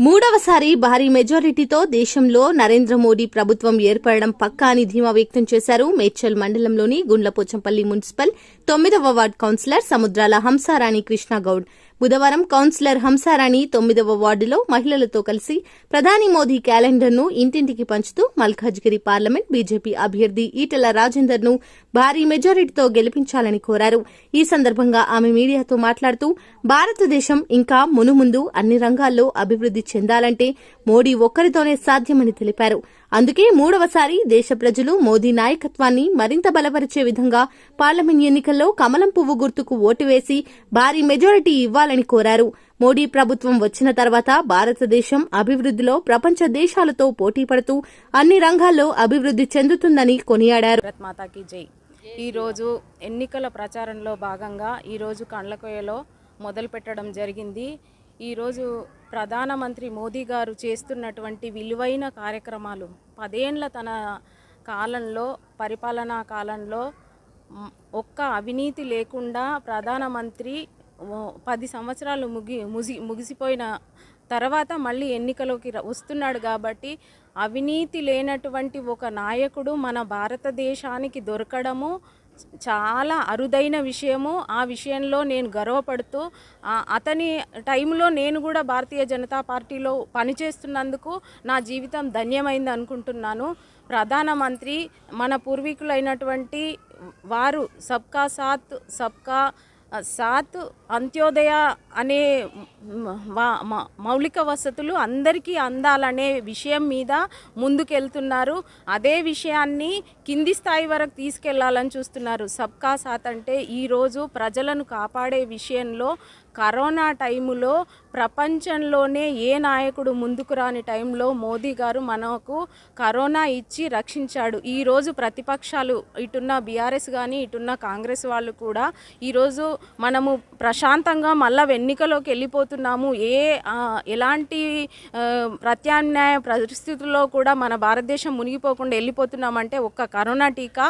మూడవసారి భారీ మెజారిటీతో దేశంలో నరేంద్ర మోడీ ప్రభుత్వం ఏర్పడడం పక్కా అని ధీమా వ్యక్తం చేశారు. మేడ్చల్ మండలంలోని గుండ్లపోచంపల్లి మున్సిపల్ తొమ్మిదవ వార్డు కౌన్సిలర్ సముద్రాల హంసారాణి కృష్ణగౌడ్. బుధవారం కౌన్సిలర్ హంసారాణి తొమ్మిదవ వార్డులో మహిళలతో కలిసి ప్రధాని మోదీ క్యాలెండర్ను ఇంటింటికి పంచుతూ మల్కాజ్గిరి పార్లమెంట్ బీజేపీ అభ్యర్థి ఈటెల రాజేందర్ను భారీ మెజారిటీతో గెలిపించాలని కోరారు. ఈ సందర్భంగా ఆమె మీడియాతో మాట్లాడుతూ భారతదేశం ఇంకా మునుముందు అన్ని రంగాల్లో అభివృద్ది చెందాలంటే మోడీ ఒక్కరితోనే సాధ్యమని తెలిపారు. అందుకే మూడవసారి దేశ ప్రజలు మోదీ నాయకత్వాన్ని మరింత బలపరిచే విధంగా పార్లమెంట్ ఎన్నికల్లో కమలం పువ్వు గుర్తుకు ఓటు వేసి భారీ మెజారిటీ ఇవ్వాలని కోరారు. మోడీ ప్రభుత్వం వచ్చిన తర్వాత భారతదేశం అభివృద్దిలో ప్రపంచ దేశాలతో పోటీ పడుతూ అన్ని రంగాల్లో అభివృద్ది చెందుతుందని కొనియాడారు. భారత్ మాతాకి ఈరోజు ఎన్నికల ప్రచారంలో భాగంగా ఈరోజు కండ్లకోయలో మొదలు పెట్టడం జరిగింది. ఈరోజు ప్రధానమంత్రి మోదీ గారు చేస్తున్నటువంటి విలువైన కార్యక్రమాలు పదేండ్ల తన కాలంలో పరిపాలనా కాలంలో ఒక్క అవినీతి లేకుండా ప్రధానమంత్రి పది సంవత్సరాలు ముగి ముగి ముగిసిపోయిన తర్వాత మళ్ళీ ఎన్నికలోకి వస్తున్నాడు కాబట్టి అవినీతి లేనటువంటి ఒక నాయకుడు మన భారతదేశానికి దొరకడము చాలా అరుదైన విషయము. ఆ విషయంలో నేను గర్వపడుతూ అతని టైంలో నేను కూడా భారతీయ జనతా పార్టీలో పనిచేస్తున్నందుకు నా జీవితం ధన్యమైంది అనుకుంటున్నాను. ప్రధానమంత్రి మన పూర్వీకులైనటువంటి వారు సబ్కా సాత్ సబ్కా సాత్ అంత్యోదయ అనే మౌలిక వసతులు అందరికీ అందాలనే విషయం మీద ముందుకెళ్తున్నారు. అదే విషయాన్ని కింది స్థాయి వరకు తీసుకెళ్ళాలని చూస్తున్నారు. సబ్కా సాత్ అంటే ఈరోజు ప్రజలను కాపాడే విషయంలో కరోనా టైములో ప్రపంచంలోనే ఏ నాయకుడు ముందుకు రాని టైంలో మోదీ గారు మనకు కరోనా ఇచ్చి రక్షించాడు. ఈరోజు ప్రతిపక్షాలు ఇటున్న బీఆర్ఎస్ కానీ ఇటున్న కాంగ్రెస్ వాళ్ళు కూడా ఈరోజు మనము ప్రశాంతంగా మళ్ళా ఎన్నికలోకి వెళ్ళిపోతున్నాము ఏ ఎలాంటి ప్రత్యామ్నాయ పరిస్థితుల్లో కూడా మన భారతదేశం మునిగిపోకుండా వెళ్ళిపోతున్నామంటే ఒక్క కరోనా టీకా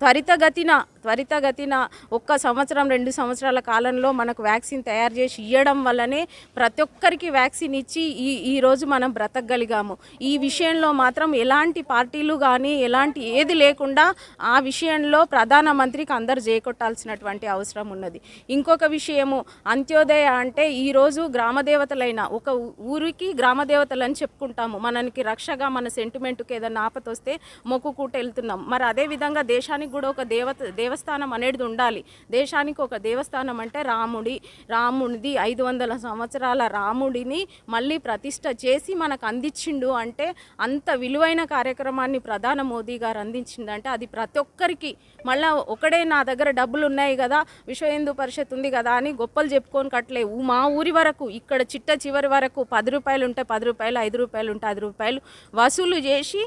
త్వరితగతిన త్వరితగతిన ఒక్క సంవత్సరం రెండు సంవత్సరాల కాలంలో మనకు వ్యాక్సిన్ తయారు చేసి ఇవ్వడం వల్లనే ప్రతి ఒక్కరికి వ్యాక్సిన్ ఇచ్చి ఈ ఈరోజు మనం బ్రతకగలిగాము. ఈ విషయంలో మాత్రం ఎలాంటి పార్టీలు కానీ ఎలాంటి ఏది లేకుండా ఆ విషయంలో ప్రధానమంత్రికి అందరు చేకొట్టాల్సినటువంటి అవసరం ఉన్నది. ఇంకొక విషయము అంత్యోదయ అంటే ఈరోజు గ్రామదేవతలైన ఒక ఊరికి గ్రామదేవతలని చెప్పుకుంటాము. మనకి రక్షగా మన సెంటిమెంట్కి ఏదైనా ఆపత వస్తే మొక్కుకుంటూ వెళ్తున్నాం మరి అదే విధంగా దేశానికి కూడా ఒక దేవత దేవస్థానం అనేది ఉండాలి. దేశానికి ఒక దేవస్థానం అంటే రాముడి. రాముడిది ఐదు వందల సంవత్సరాల రాముడిని మళ్ళీ ప్రతిష్ట చేసి మనకు అందించిండు అంటే అంత విలువైన కార్యక్రమాన్ని ప్రధాన మోదీ గారు అందించిందంటే అది ప్రతి ఒక్కరికి మళ్ళా ఒకడే నా దగ్గర డబ్బులు ఉన్నాయి కదా విశ్వ హిందూ పరిషత్ ఉంది కదా అని గొప్పలు చెప్పుకొని కట్టలేవు మా ఊరి వరకు ఇక్కడ చిట్ట చివరి వరకు పది రూపాయలు ఉంటే పది రూపాయలు ఐదు రూపాయలు ఉంటే ఐదు రూపాయలు వసూలు చేసి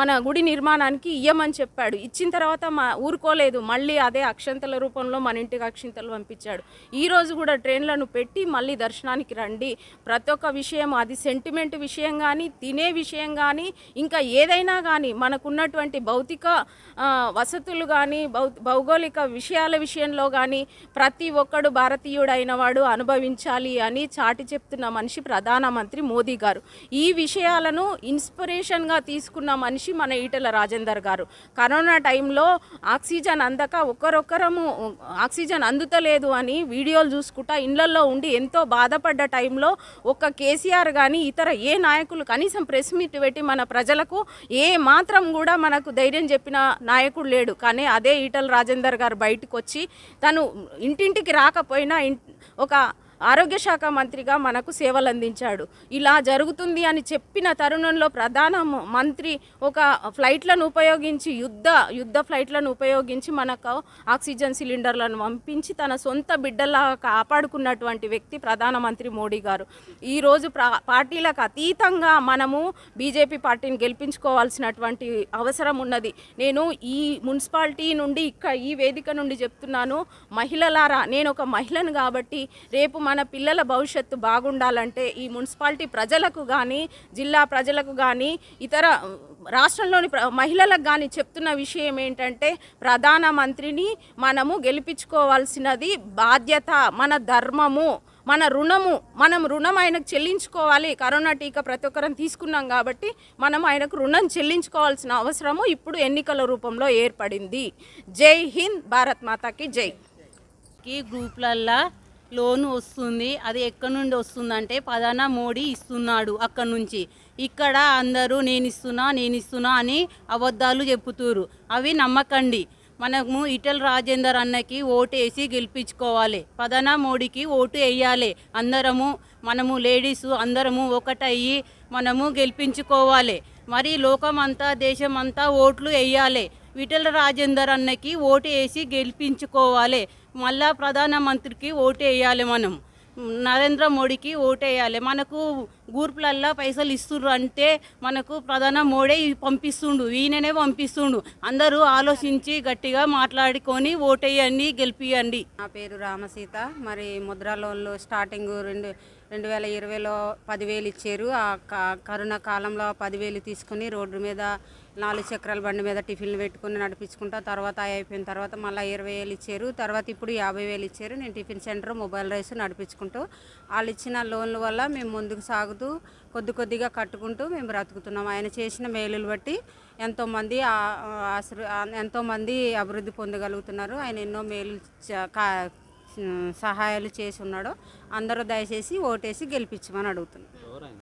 మన గుడి నిర్మాణానికి ఇయ్యమని చెప్పాడు. ఇచ్చిన తర్వాత మా ఊరుకోలేదు. మళ్ళీ మళ్ళీ అదే అక్షంతల రూపంలో మన ఇంటికి అక్షింతలు పంపించాడు. ఈరోజు కూడా ట్రైన్లను పెట్టి మళ్ళీ దర్శనానికి రండి. ప్రతి ఒక్క విషయం అది సెంటిమెంట్ విషయం కానీ తినే విషయం కానీ ఇంకా ఏదైనా కానీ మనకున్నటువంటి భౌతిక వసతులు కానీ భౌ భౌగోళిక విషయాల విషయంలో కానీ ప్రతి ఒక్కడు భారతీయుడైన వాడు అనుభవించాలి అని చాటి చెప్తున్న మనిషి ప్రధానమంత్రి మోదీ గారు. ఈ విషయాలను ఇన్స్పిరేషన్గా తీసుకున్న మనిషి మన ఈటల రాజేందర్ గారు. కరోనా టైంలో ఆక్సిజన్ అందక ఒక్కరొక్కరము ఆక్సిజన్ అందుతలేదు అని వీడియోలు చూసుకుంటా ఇళ్ళలో ఉండి ఎంతో బాధపడ్డ టైంలో ఒక్క కేసీఆర్ కానీ ఇతర ఏ నాయకులు కనీసం ప్రెస్ మీట్ పెట్టి మన ప్రజలకు ఏ మాత్రం కూడా మనకు ధైర్యం చెప్పిన నాయకుడు లేడు. కానీ అదే ఈటల రాజేందర్ గారు బయటకు వచ్చి తను ఇంటింటికి రాకపోయినా ఇన్- ఒక ఆరోగ్య శాఖ మంత్రిగా మనకు సేవలు అందించాడు. ఇలా జరుగుతుంది అని చెప్పిన తరుణంలో ప్రధాన మ- మంత్రి ఒక ఫ్లైట్లను ఉపయోగించి యుద్ధ యుద్ధ ఫ్లైట్లను ఉపయోగించి మనకు ఆక్సిజన్ సిలిండర్లను పంపించి తన సొంత బిడ్డలా కాపాడుకున్నటువంటి వ్యక్తి ప్రధానమంత్రి మోడీ గారు. ఈరోజు పార్టీలకు అతీతంగా మనము బీజేపీ పార్టీని గెలిపించుకోవాల్సినటువంటి అవసరం ఉన్నది. నేను ఈ మున్సిపాలిటీ నుండి ఇక్కడ ఈ వేదిక నుండి చెప్తున్నాను. మహిళలారా నేను ఒక మహిళను కాబట్టి రేపు మన మన పిల్లల భవిష్యత్తు బాగుండాలంటే ఈ మున్సిపాలిటీ ప్రజలకు కానీ జిల్లా ప్రజలకు కానీ ఇతర రాష్ట్రంలోని మహిళలకు కానీ చెప్తున్న విషయం ఏంటంటే ప్రధానమంత్రిని మనము గెలిపించుకోవాల్సినది బాధ్యత మన ధర్మము మన రుణము. మనం రుణం ఆయనకు చెల్లించుకోవాలి. కరోనా టీకా ప్రతి ఒక్కరం తీసుకున్నాం కాబట్టి మనం ఆయనకు రుణం చెల్లించుకోవాల్సిన అవసరము ఇప్పుడు ఎన్నికల రూపంలో ఏర్పడింది. జై హింద్ భారత్ మాతాకి జై. కి గ్రూప్లల్లో లోన్ వస్తుంది. అది ఎక్కడి నుండి వస్తుందంటే ప్రధాన మోడీ ఇస్తున్నాడు అక్కడి నుంచి. ఇక్కడ అందరూ నేను ఇస్తున్నా నేను ఇస్తున్నా అని అబద్ధాలు చెప్పుతురు. అవి నమ్మకండి. మనము ఇటల్ రాజేందర్ అన్నకి ఓటు వేసి గెలిపించుకోవాలి. ప్రధాన మోడీకి ఓటు వేయాలి. అందరము మనము లేడీస్ అందరము ఒకటయ్యి మనము గెలిపించుకోవాలి. మరి లోకమంతా దేశమంతా ఓట్లు వేయాలి. విఠల రాజేందర్ అన్నకి ఓటు వేసి గెలిపించుకోవాలి. మళ్ళా ప్రధానమంత్రికి ఓటు వేయాలి మనం. నరేంద్ర మోడీకి ఓటు వేయాలి మనకు గూర్పులల్లా పైసలు ఇస్తుర్రు అంటే మనకు ప్రధాన మోడీ పంపిస్తుండు ఈయననే పంపిస్తుండు. అందరూ ఆలోచించి గట్టిగా మాట్లాడుకొని ఓటేయండి గెలిపియండి. నా పేరు రామసీత. మరి ముద్రా లోన్లు స్టార్టింగ్ రెండు రెండు వేల ఇరవైలో పదివేలు ఇచ్చారు. ఆ క- కరోనా కాలంలో పదివేలు తీసుకుని రోడ్డు మీద నాలుగు చక్రాల బండి మీద టిఫిన్లు పెట్టుకుని నడిపించుకుంటా తర్వాత అయిపోయిన తర్వాత మళ్ళీ ఇరవై వేలు ఇచ్చారు. తర్వాత ఇప్పుడు యాభై వేలు ఇచ్చారు. నేను టిఫిన్ సెంటర్ మొబైల్ రైస్ నడిపించుకుంటూ వాళ్ళు ఇచ్చిన లోన్ల వల్ల మేము ముందుకు సాగుతూ కొద్ది కొద్దిగా కట్టుకుంటూ మేము బ్రతుకుతున్నాం. ఆయన చేసిన మేలులు బట్టి ఎంతోమంది ఆశ్ర ఎంతోమంది అభివృద్ధి పొందగలుగుతున్నారు. ఆయన ఎన్నో మేలు చ- కా- సహాయాలు చేసి ఉన్నాడు. అందరూ దయచేసి ఓటేసి గెలిపించమని అడుగుతున్నాను